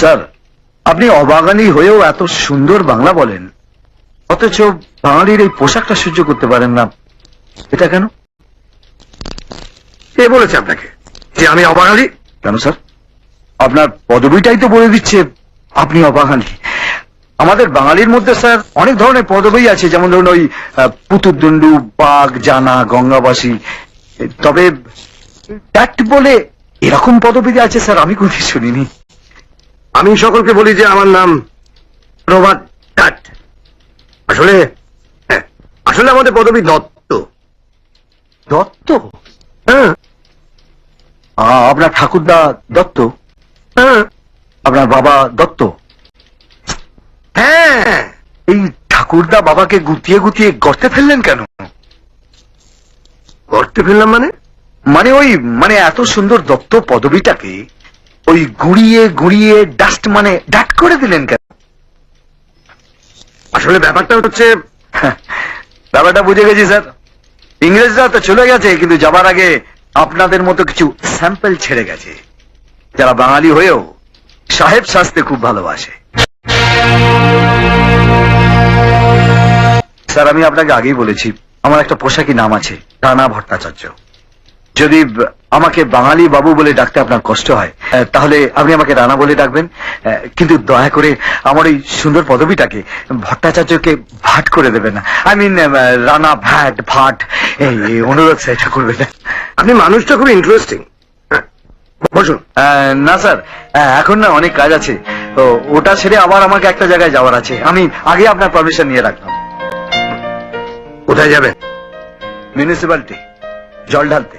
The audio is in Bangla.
স্যার আপনি অবাগানি হয়েও এত সুন্দর বাংলা বলেন। অথচ বাঙালির এই পোশাকটা সহ্য করতে পারেন না। এটা কেন? কে বলেছে আপনাকে যে আমি অবাঙালি? কেন স্যার? আপনার পদবিটাই তো বলে দিচ্ছে আপনি অবাঙালি। আমাদের বাঙালির মধ্যে স্যার অনেক ধরনের পদবী আছে যেমন ধরুন ওই পুতুরদণ্ডু বাঘ জানা গঙ্গাবাসী। তবে ট্যাক্ট বলে এরকম পদবি আছে স্যার আমি কোথায় শুনিনি। আমি সকলকে বলি যে আমার নাম প্রভাত টাট। আসলে হ্যাঁ, আসলে আমাদের পদবী দত্ত। দত্ত? হ্যাঁ। আপনার ঠাকুরদা দত্ত? হ্যাঁ। আপনার বাবা দত্ত? হ্যাঁ। এই ঠাকুরদা বাবাকে গুতিয়ে গুতিয়ে গর্তে ফেললেন কেন? করতে ফেললাম মানে? মানে ওই মানে এত সুন্দর দত্ত পদবিটাকে ওই গুড়িয়ে গুড়িয়ে ডাস্ট মানে ডাট করে দিলেন কেন? আসলে ব্যাপারটা হচ্ছে, ব্যাপারটা বুঝে গেছি, স্যার। ইংরেজরা তো চলে গেছে, কিন্তু যাবার আগে আপনাদের মতো কিছু স্যাম্পল ছেড়ে গেছে। যারা বাঙালি হয়েও সাহেব সাজতে খুব ভালোবাসে। স্যার, আমি আপনাকে আগেই বলেছি, আমার একটা পোশাকি নাম আছে, রানা ভট্টাচার্য। যদি আমাকে বাঙালি বাবু বলে ডাকতে আপনার কষ্ট হয় তাহলে আপনি আমাকে রানা বলে ডাকবেন। কিন্তু দয়া করে আমার এই সুন্দর পদবিটাকে ভট্টাচার্যকে ভাট করে দেবেন না। আই মিন রানা ভ্যাট ভাট এই অনুরোধ সেটা করবেন। আপনি মানুষটা খুব ইন্টারেস্টিং বসুন। না স্যার এখন না অনেক কাজ আছে। তো ওটা ছেড়ে আবার আমাকে একটা জায়গায় যাওয়ার আছে। আমি আগে আপনার পারমিশন নিয়ে রাখলাম কোথায় যাবেন? মিউনিসিপ্যালিটি জল ঢালতে।